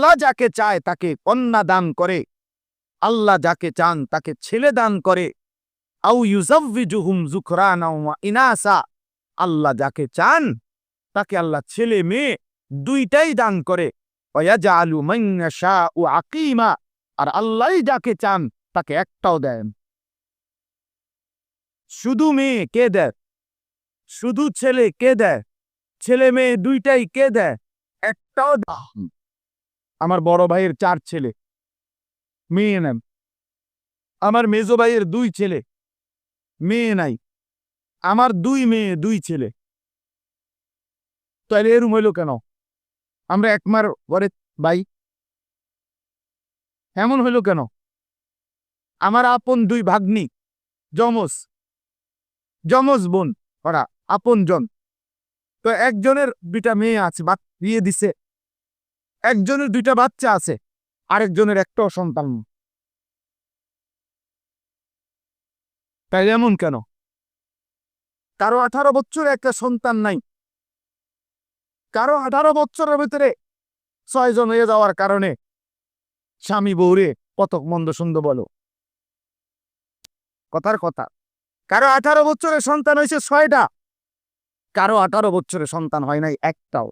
আল্লাহ যাকে চায় তাকে কন্যা দান করে। আল্লাহ যাকে চান তাকে ছেলে দান করে। আল্লাহ যাকে চান তাকে আল্লাহ ছেলে মেয়ে দুইটাই দান করে। আকিমা। আর আল্লাহই যাকে চান তাকে একটাও দেন। শুধু মেয়ে কে দেয়? শুধু ছেলে কে দেয়? ছেলে মেয়ে দুইটাই কে দেয়? একটাও আমার বড় ভাইয়ের চার ছেলে। মেয়ে নেন আমার মেজো ভাইয়ের দুই ছেলে। মেয়ে নাই। আমার দুই মেয়ে, দুই ছেলে। তাহলে এরম হইল কেন? আমরা একমার ঘরে ভাই। এমন হইল কেন? আমার আপন দুই ভাগ্নি, যমজ। যমজ বোন, ওরা আপন জন তো একজনের দুইটা মেয়ে আছে বা বিয়ে দিছে। একজনের দুইটা বাচ্চা আছে, আরেকজনের একটাও সন্তান তাই এমন কেন? কারও আঠারো বছরে একটা সন্তান নাই। কারও আঠারো বছরের ভিতরে ছয়জন হয়ে যাওয়ার কারণে স্বামী বউরে কত মন্দ সুন্দ বলো। কথার কথা, কারও আঠারো বছরের সন্তান হয়েছে ছয়টা, কারও আঠারো বছরের সন্তান হয় নাই একটাও।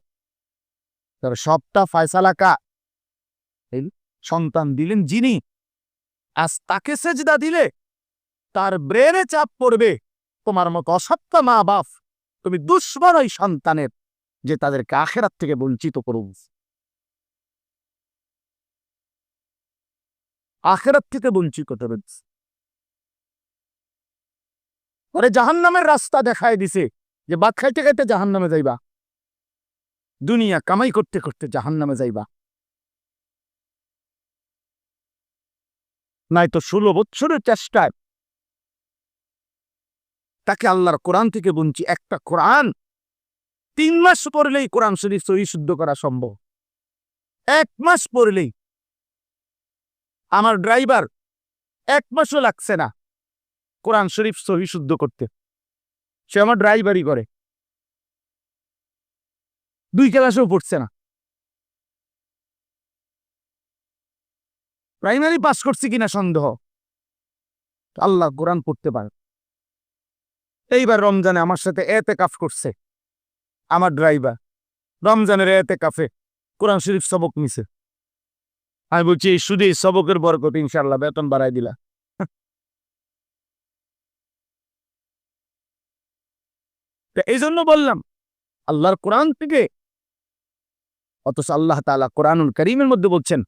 তবে সবটা ফয়সালা কা সন্তান দিলেন যিনি। আজ তাকে সেজদা দিলে তার ব্রেনে চাপ পড়বে। তোমার মতো অসত্য মা বাপ তুমি দুশ্মন ওই সন্তানের, যে তাদেরকে আখেরাত থেকে বঞ্চিত করুন। আখেরাত থেকে বঞ্চিত করুন ওরে জাহান্নামের রাস্তা দেখায় দিছে যে, বাদ খাইতে খাইতে জাহান্নামে যাইবা। দুনিয়া কামাই করতে করতে জাহান্নামে যাইবা। নাই তো ষোলো বছরের চেষ্টায় তাকে আল্লাহর কোরআন থেকে বঞ্চি একটা কোরআন তিন মাস পড়লেই কোরআন শরীফ সহি শুদ্ধ করা সম্ভব। এক মাস পড়লেই আমার ড্রাইভার এক মাসও লাগছে না কোরআন শরীফ সহি শুদ্ধ করতে। সে আমার ড্রাইভারই করে। দুই ক্লাসেও পড়ছে না। প্রাইমারি পাস করছে কিনা সন্দেহ। আল্লাহ কোরআন পড়তে পারে। এইবার রমজানে আমার সাথে এতে কাফ করছে। আমার ড্রাইভার রমজানের এতে কাফে কোরআন শরীফ সবক নিছে। আমি বলছি, এই শুধু এই সবকের বরকত ইনশাল্লাহ বেতন বাড়াই দিলা। তা এই জন্য বললাম, আল্লাহর কোরআন থেকে অথচ আল্লাহ তাআলা কোরআনুল করিমের মধ্যে বলছেন,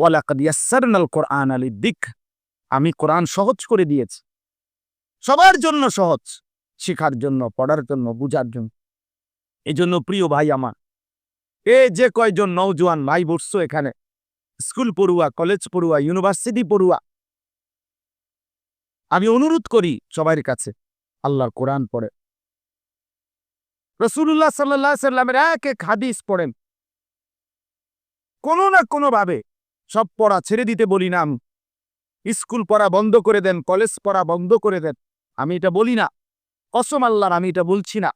ওয়ালাকাদ কোরআন আলী দিক আমি কোরআন সহজ করে দিয়েছি। সবার জন্য সহজ, শেখার জন্য, পড়ার জন্য, বুঝার জন্য। এই জন্য প্রিয় ভাই আমার, এ যে কয়জন নৌজওয়ান ভাই বসছো এখানে, স্কুল পড়ুয়া, কলেজ পড়ুয়া, ইউনিভার্সিটি পড়ুয়া, আমি অনুরোধ করি সবার কাছে, আল্লাহর কোরআন পড়ে। রসুল্লাহ সাল্লাহ সাল্লামের এক এক হাদিস পড়েন। কোনো না কোনো ভাবে সব পড়া ছেড়ে দিতে বলি না আমি। স্কুল পড়া বন্ধ করে দেন, কলেজ পড়া বন্ধ করে দেন, আমি এটা বলি না। কসম আল্লাহর, আমি এটা বলছি না।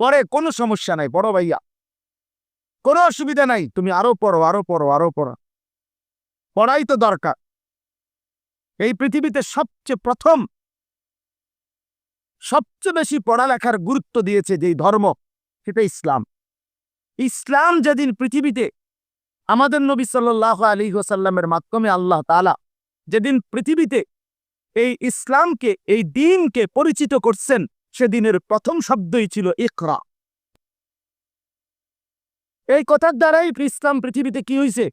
পরে কোনো সমস্যা নাই বড় ভাইয়া। কোনো অসুবিধা নাই, তুমি আরও পড়ো আরও পড়ো আরও পড়ো। পড়াই তো দরকার। এই পৃথিবীতে সবচেয়ে প্রথম, সবচেয়ে বেশি পড়ালেখার গুরুত্ব দিয়েছে যেই ধর্ম, সেটা ইসলাম। ইসলাম যেদিন পৃথিবীতে আমাদের নবী সাল্লাহ আলী ওসাল্লামের মাধ্যমে আল্লাহ তালা যেদিন পৃথিবীতে এই ইসলামকে, এই দিনকে পরিচিত করছেন, সেদিনের প্রথম শব্দই ছিল ইকরা। এই কথার দ্বারাই ইসলাম পৃথিবীতে কি হয়েছে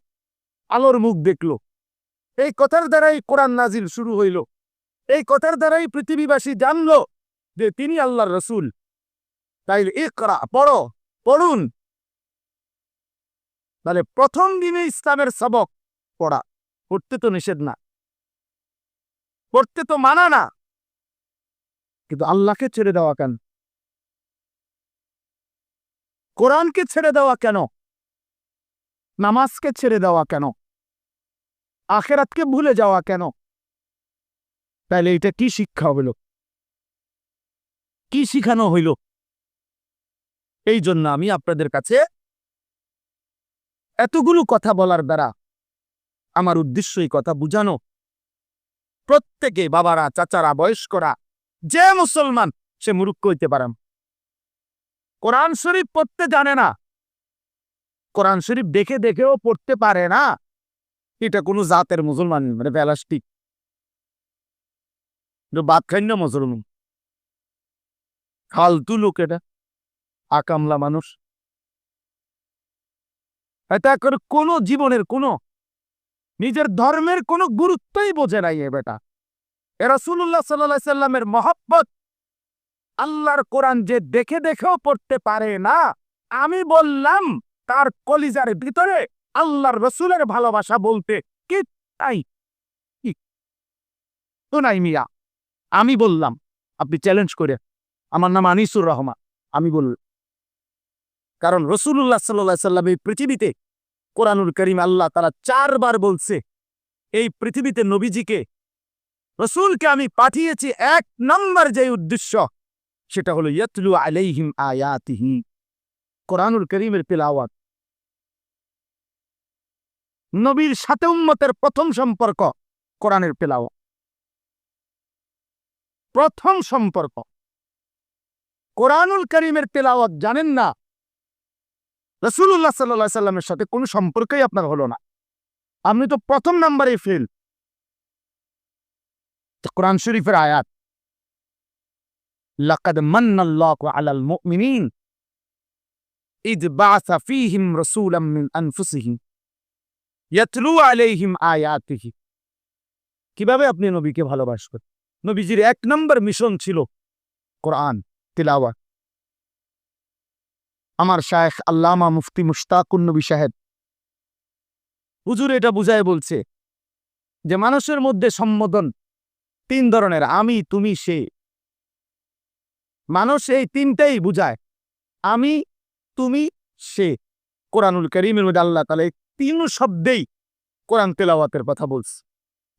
আলোর মুখ দেখল। এই কথার দ্বারাই কোরআন নাজিল শুরু হইল। এই কথার দ্বারাই পৃথিবীবাসী জানল যে তিনি আল্লাহর রসুল। তাই ইকরা, পড়ো, পড়ুন। তাহলে প্রথম দিনে ইসলামের সবক পড়া। পড়তে তো নিষেধ না। পড়তে তো মানা না। কিন্তু আল্লাহকে ছেড়ে দেওয়া কেন? কোরআনকে ছেড়ে দেওয়া কেন? নামাজকে ছেড়ে দেওয়া কেন? আখেরাতকে ভুলে যাওয়া কেন? তাহলে এটা কি শিক্ষা হইল কি শিখানো হইল? এই জন্য আমি আপনাদের কাছে এতগুলো কথা বলার দ্বারা আমার উদ্দেশ্য এই কথা বুঝানো। প্রত্যেকে বাবারা, চাচারা, বয়স্করা, যে মুসলমান, সে মুরুক্ষ হইতে পারেন। কোরআন শরীফ পড়তে জানে না। কোরআন শরীফ দেখে দেখেও পড়তে পারে না। এটা কোনো জাতের মুসলমান মানে প্যালাস্টিক বাদ মুসলমান। ফালতু লোক এটা। আকামলা মানুষ। এটা করে কোনো জীবনের কোনো, নিজের ধর্মের কোনো গুরুত্বই বোঝে নাই এ বেটা। এ রাসূলুল্লাহ সাল্লাল্লাহু আলাইহি সাল্লামের মহব্বত আল্লাহর কোরআন যে দেখে দেখেও পড়তে পারে না, আমি বললাম তার কলিজার ভিতরে আল্লাহর রসুলের ভালোবাসা বলতে কি তাই কি? তো নাই মিয়া, আমি বললাম, আপনি চ্যালেঞ্জ করে, আমার নাম আনিসুর রহমান, আমি বল কারণ রসুল্লাহ সাল্লাহ সাল্লাম এই পৃথিবীতে কোরআনুল করিম আল্লাহ তারা চারবার বলছে, এই পৃথিবীতে নবীজিকে, রসুলকে আমি পাঠিয়েছি এক নম্বর যে উদ্দেশ্য, সেটা হলো ইয়াতলু আলাইহিম আয়াতিহি, কোরআনুল করিমের তেলাওয়াত। নবীর সাথে উম্মতের প্রথম সম্পর্ক কোরআনের তেলাওয়াত। প্রথম সম্পর্ক। কোরআনুল করিমের তেলাওয়াত জানেন না? রসুল্লাহ সাল্লাহ সাল্লামের সাথে কোনো সম্পর্কই আপনার হলো না। আপনি তো প্রথম নাম্বারে ফেল। কোরআন শরীফের আয়াত বাআসা ফীহিম রাসূলাম মিন আনফুসিহিম, ইয়াতলু আলাইহিম আয়াতিহি। কীভাবে আপনি নবীকে ভালোবাসবেন? নবীজির এক নম্বর মিশন ছিল কোরআন, তিলাওয়াত। আমার শায়েখ আল্লামা মুফতি মুশতাকুন নবী সাহেব। হুজুর এটা বুঝায় বলছে যে মানুষের মধ্যে সম্বোধন তিন ধরনের, আমি, তুমি, সে। মানুষ এই তিনটাই বুঝায়, আমি, তুমি, সে। কোরআনুল করিমের মধ্যে আল্লাহ তালা তিন শব্দেই কোরআন তেলাওয়াতের কথা বলছে।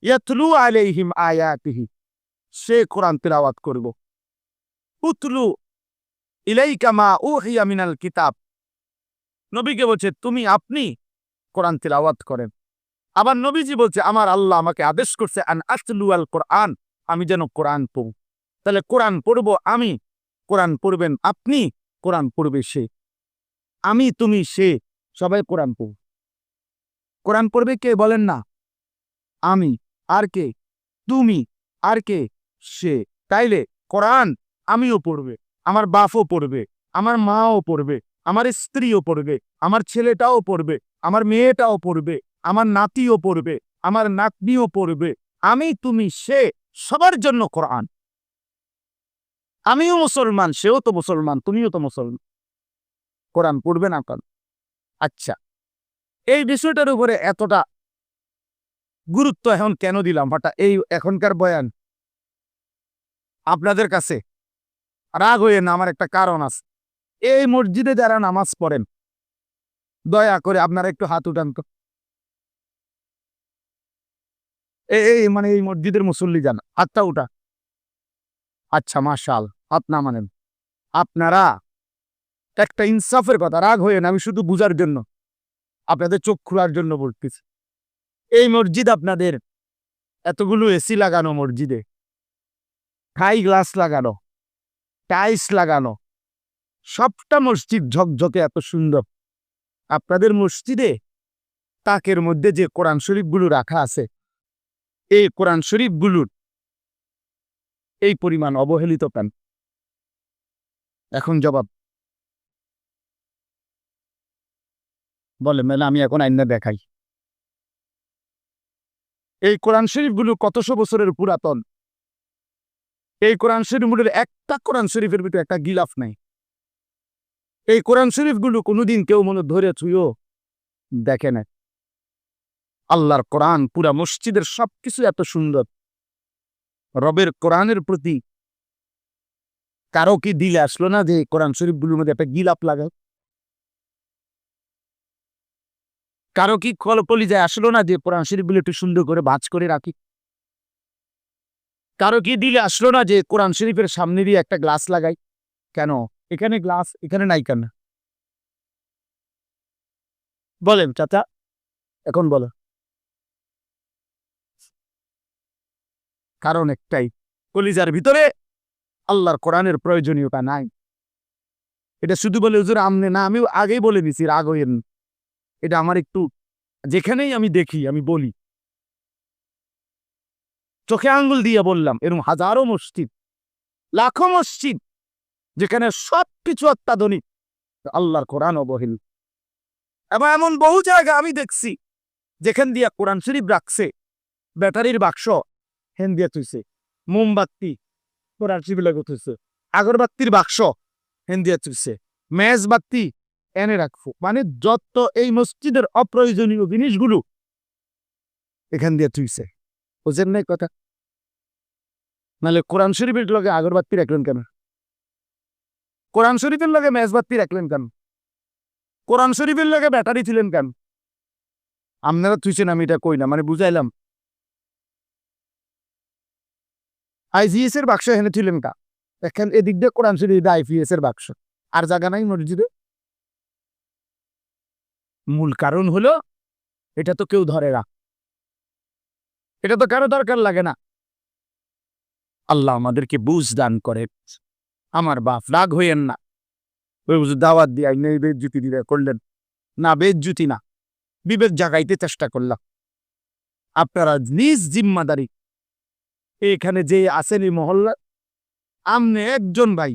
ইয়াতলু আলাইহিম আয়াতিহি, সে কোরআন তেলাওয়াত করব। উতলু ইলাইকা মা উহিয়া মিনাল কিতাব। নবীকে বলছে, তুমি আপনি কোরআন তিলাওয়াত করেন। আবার নবীজি বলছে, আমার আল্লাহ আমাকে আদেশ করছে, আন আতলু আল কোরআন, আমি যেন কোরআন পড়ব তাহলে কোরআন পড়ব আমি, কোরআন পড়বেন আপনি, কোরআন পড়বে সে। আমি, তুমি, সে, সবাই কোরআন পড়ব কোরআন পড়বে কে বলেন না? আমি, আর কে? তুমি, আর কে? সে। তাইলে কোরআন আমিও পড়বে। আমার বাপও পড়বে, আমার মাও পড়বে, আমার স্ত্রীও পড়বে, আমার ছেলেটাও পড়বে, আমার মেয়েটাও পড়বে, আমার নাতিও পড়বে, আমার নাতনিও পড়বে, আমি তুমি সে সবার জন্য কোরআন। আমিও মুসলমান, সেও তো মুসলমান, তুমিও তো মুসলমান। কোরআন পড়বে না কেন? আচ্ছা এই বিষয়টার উপরে এতটা গুরুত্ব এখন কেন দিলাম? হঠাৎ এই এখনকার বয়ান আপনাদের কাছে রাগ হয়ে না, আমার একটা কারণ আছে। এই মসজিদে যারা নামাজ পড়েন, দয়া করে আপনারা একটু হাত উঠান তো। এই মানে এই মসজিদের মুসল্লি যান, হাতটা উঠা। আচ্ছা মাশাল, হাত না মানেন। আপনারা একটা ইনসাফের কথা, রাগ হয়ে না আমি শুধু বুঝার জন্য, আপনাদের চোখ খোলার জন্য বলতেছি। এই মসজিদ আপনাদের এতগুলো এসি লাগানো মসজিদে। হাই গ্লাস লাগানো। টাইলস লাগানো। সবটা মসজিদ ঝকঝকে এত সুন্দর। আপনাদের মসজিদে তাকের মধ্যে যে কোরআন শরীফগুলো রাখা আছে, এই কোরআন শরীফগুলোর এই পরিমাণ অবহেলিত কেন এখন জবাব। বলে, মেলা, আমি এখন আইনা দেখাই। এই কোরআন শরীফগুলো কতশো বছরের পুরাতন? এই কোরআন শরীফগুলোর একটা, কোরআন শরীফের ভিতরে একটা গিলাফ নাই। এই কোরআন শরীফগুলো কোনোদিন কেউ মনে ধরে ছুঁয়ো দেখে না আল্লাহর কোরআন পুরা মসজিদের সবকিছু এত সুন্দর। রবের কোরআনের প্রতি কারও কি দিলে আসলো না যে কোরআন শরীফগুলোর মধ্যে একটা গিলাপ লাগাও? কারও কি কলপলি যায় আসলো না যে কোরআন শরীফগুলো একটু সুন্দর করে ভাঁজ করে রাখি? কারও কি দিলে আসলো না যে কোরআন শরীফের সামনে দিয়ে একটা গ্লাস লাগাই। কেন? এখানে গ্লাস, এখানে নাই কেন? বলেন, চাচা, এখন বলো। কারণ একটাই, কলিজার ভিতরে আল্লাহর কোরআনের প্রয়োজনীয়তা নাই। এটা শুধু বলে, হুজুর, আমনে না আমি আগেই বলে দিছি, রাগ হইয়েন এটা আমার একটু, যেখানেই আমি দেখি, আমি বলি। চোখে আঙ্গুল দিয়ে বললাম এরকম হাজারো মসজিদ, লাখো মসজিদ, যেখানে সব কিছু অত্যাধুনিক, আল্লাহর কোরআন অবহেল এবং এমন বহু জায়গা আমি দেখছি, যেখান দিয়া কোরআন শরীফ রাখছে, ব্যাটারির বাক্স হেন দিয়ে তুইছে মোমবাতি কোরআন শরীফ লাগে তুইছে আগরবাতির বাক্স হেন দিয়ে তুইছে মেজ বাতি এনে রাখব। মানে যত এই মসজিদের অপ্রয়োজনীয় জিনিসগুলো এখান দিয়ে তুইছে বুঝেন নাই কথা। নাহলে কোরআন শরীফের লগে আগরবাতি রাখলেন কেন? কোরআন শরীফের লগে মেজবাতি রাখলেন কেন? কোরআন শরীফের লগে ব্যাটারি ছিলেন কেন? আপনারা তুইছেন আমি এটা কই না মানে বুঝাইলাম। আইজিএস এর বাক্স এখানে ছিলেন কা? এখন এদিক দিয়ে কোরআন শরীফ আইপিএস এর বাক্স। আর জায়গা নাই মসজিদে? মূল কারণ হলো, এটা তো কেউ ধরে না। এটা তো কারও দরকার লাগে না। আল্লাহ আমাদেরকে বুঝ দান করে। আমার বাপ রাগ হইয়েন না। ওই দাওয়াত দিয়ে আইনে বেজ্জুতি দিয়ে করলেন। না, বেজ্জুতি না। বিবেক জাগাইতে চেষ্টা করলাম। আপনারা নিজ জিম্মাদারি। এখানে যে আছেন এই মহল্লা আমনে একজন ভাই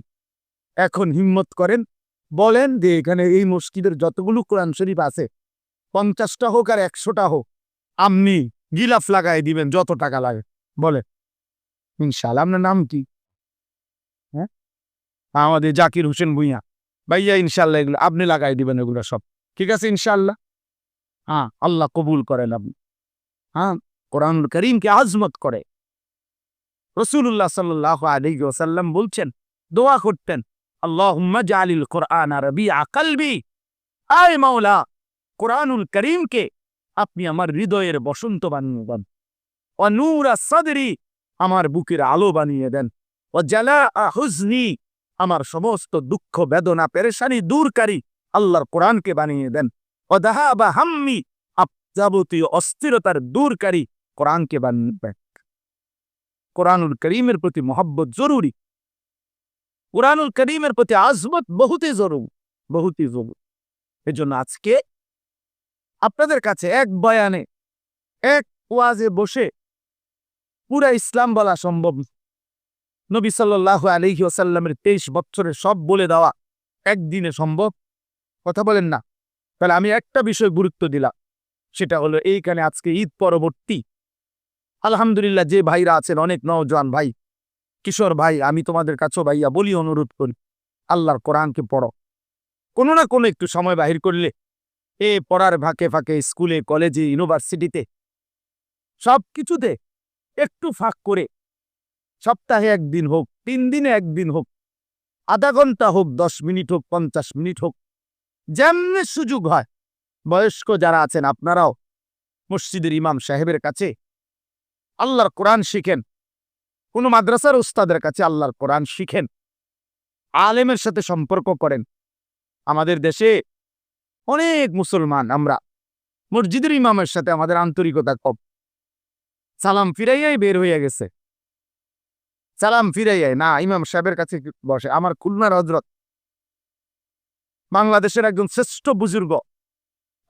এখন হিম্মত করেন, বলেন যে এখানে এই মসজিদের যতগুলো কোরআন শরীফ আছে, পঞ্চাশটা হোক আর একশোটা হোক আপনি গিলাফ লাগাই দিবেন যত টাকা লাগে বলে ইনশাল্লাহ আপনার নাম কি? হ্যাঁ? আমাদের জাকির হোসেন ভুইয়া। ভাইয়া ইনশাল্লাহ এগুলো আপনি লাগাই দিবেন এগুলো সব। ঠিক আছে ইনশাল্লাহ হ্যাঁ আল্লাহ কবুল করেন আপনি। হ্যাঁ কোরআনুল করিমকে আজমত করে। রসুল্লাহ সাল্লাহ আলী ওসাল্লাম বলছেন, দোয়া করতেন কোরআন কোরআনুল করিমকে আপনি আমার হৃদয়ের বসন্ত বানিয়ে দেন ও নূরা সাদরি আমার বুকের আলো বানিয়ে দেন। ও জালা হুজনি, আমার সমস্ত দুঃখ, বেদনা, পেরেশানি দূরকারী আল্লাহর কোরআনকে বানিয়ে দেন। ও দাহা বা হাম্মি যাবতীয় অস্থিরতার দূরকারী কোরআনকে বানিয়ে কোরআনুল করিমের প্রতি মহব্বত জরুরি। কোরআনুল করিমের প্রতি আজমত বহুতই জরুরি বহুতই জরুরি। এজন্য আজকে আপনাদের কাছে এক বয়ানে, এক ওয়াজে বসে পুরা ইসলাম বলা সম্ভব। নবী সাল্লাহ আলহি ওসাল্লামের তেইশ বছরের সব বলে দেওয়া একদিনে সম্ভব। কথা বলেন না। তাহলে আমি একটা বিষয় গুরুত্ব দিলাম, সেটা হলো এইখানে আজকে ঈদ পরবর্তী। আলহামদুলিল্লাহ, যে ভাইরা আছেন, অনেক নওজোয়ান ভাই, কিশোর ভাই, আমি তোমাদের কাছেও ভাইয়া বলি, অনুরোধ করি, আল্লাহর কোরআনকে পড়ো। কোনো না কোনো একটু সময় বাহির করলে, এ পড়ার ফাঁকে ফাঁকে স্কুলে, কলেজে, ইউনিভার্সিটিতে সব কিছুতে একটু ফাঁক করে। সপ্তাহে একদিন হোক, তিন দিনে একদিন হোক, আধা ঘণ্টা হোক, দশ মিনিট হোক, পঞ্চাশ মিনিট হোক, যেমনি সুযোগ হয়। বয়স্ক যারা আছেন, আপনারাও মসজিদের ইমাম সাহেবের কাছে আল্লাহর কোরআন শিখেন। কোনো মাদ্রাসার উস্তাদের কাছে আল্লাহর কোরআন শিখেন। আলেমের সাথে সম্পর্ক করেন। আমাদের দেশে অনেক মুসলমান, আমরা মসজিদের ইমামের সাথে আমাদের আন্তরিকতা কম। সালাম ফিরাইয়াই বের হইয়া গেছে। সালাম ফিরাইয়াই, না, ইমাম সাহেবের কাছে বসে। আমার খুলনার হজরত বাংলাদেশের একজন শ্রেষ্ঠ বুজুর্গ,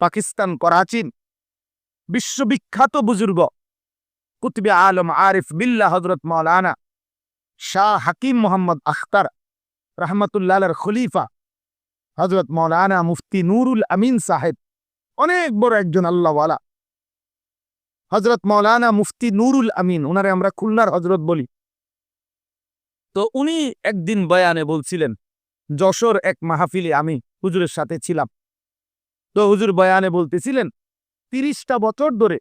পাকিস্তান করাচিন বিশ্ববিখ্যাত বুজুর্গ, কুতবে আলম আরিফ বিল্লা হজরত মৌলানা শাহ হাকিম মোহাম্মদ আখতার রহমতুল্লাহ খলিফা হজরত মৌলানা মুফতি নুরুল আমিন সাহেব, অনেক বড় একজন আল্লাহওয়ালা। হজরত মৌলানা মুফতি নুরুল আমিন ওনারে আমরা খুলনার হজরত বলি। তো উনি একদিন বয়ানে বলছিলেন, যশোর এক মাহফিলে আমি হুজুরের সাথে ছিলাম। তো হুজুর বয়ানে বলতেছিলেন, তিরিশটা বছর ধরে,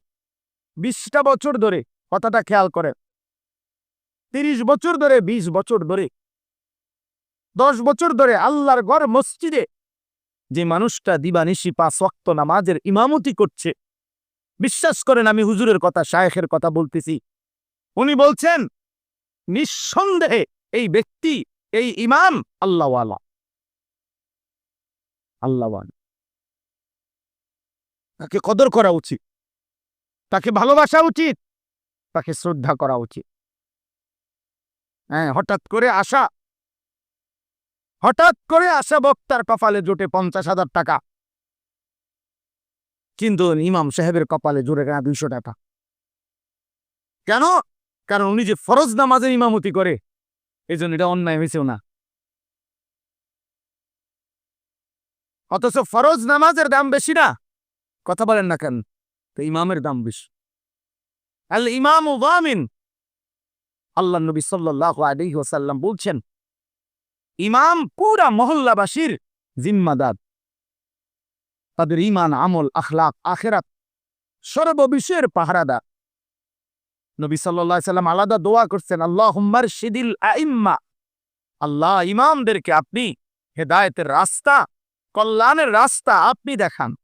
বিশটা বছর ধরে, কথাটা খেয়াল করেন। তিরিশ বছর ধরে ২০ বছর ধরে, দশ বছর ধরে আল্লাহর গড় মসজিদে যে মানুষটা দিবানিশি পাঁচ ওয়াক্ত নামাজের ইমামতি করছে বিশ্বাস করেন, আমি হুজুরের কথা, শায়েখের কথা বলতেছি। উনি বলছেন, নিঃসন্দেহে এই ব্যক্তি, এই ইমাম আল্লাহওয়ালা। আল্লাহওয়ালা। তাকে কদর করা উচিত। তাকে ভালোবাসা উচিত। তাকে শ্রদ্ধা করা উচিত। হ্যাঁ হঠাৎ করে আসা। হঠাৎ করে আসা বক্তার কপালে জোটে পঞ্চাশ হাজার টাকা। কিন্তু ইমাম সাহেবের কপালে জোরে কেনা দুইশো টাকা। কেন? কারণ উনি যে ফরজ নামাজের ইমামতি করে এই জন্য এটা অন্যায় হয়েছেও না। অথচ ফরজ নামাজের দাম বেশি না। কথা বলেন না কেন? তো ইমামের দাম বেশি। আল ইমাম ওয়ামিন আল্লাহ নবী সাল্লাহ আলাইহি ওয়াসাল্লাম বলছেন, ইমাম পুরা মহল্লাবাসীর জিম্মাদার। তাদের ইমান আমল আখলাক আখেরাত সর্ববিষয়ের পাহারাদার। নবী সাল্লাম আলাদা দোয়া করছেন আল্লাহ হুম্মার শিদিল আইম্মা। আল্লাহ ইমামদেরকে আপনি হেদায়েতের রাস্তা, কল্যাণের রাস্তা আপনি দেখান।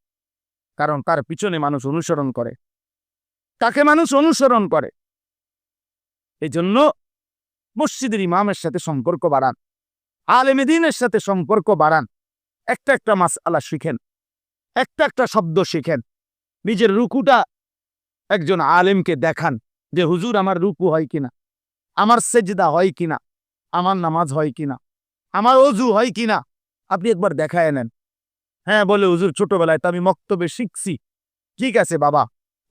কারণ তার পিছনে মানুষ অনুসরণ করে। তাকে মানুষ অনুসরণ করে। এই জন্য মসজিদের ইমামের সাথে সম্পর্ক বাড়ান আলেমেদিনের সাথে সম্পর্ক বাড়ান। একটা একটা মাস আলা শিখেন। একটা একটা শব্দ শিখেন। নিজের রুকুটা একজন আলেমকে দেখান যে, হুজুর, আমার রুকু হয় কিনা? আমার সেজদা হয় কিনা? আমার নামাজ হয় কিনা? আমার অজু হয় কিনা? আপনি একবার দেখায় নেন। হ্যাঁ বলে, হুজুর, ছোটবেলায় তো আমি মক্তবে শিখছি। ঠিক আছে বাবা,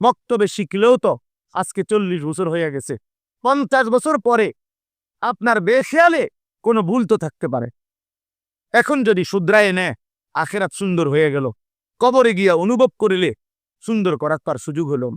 মক্তবে শিখলেও তো আজকে চল্লিশ বছর হয়ে গেছে। পঞ্চাশ বছর পরে আপনার বেখেয়ালে কোনো ভুল তো থাকতে পারে। এখন যদি শুদ্রায় নেয়, আখেরাত সুন্দর হয়ে গেল। কবরে গিয়া অনুভব করিলে সুন্দর করার সুযোগ হলো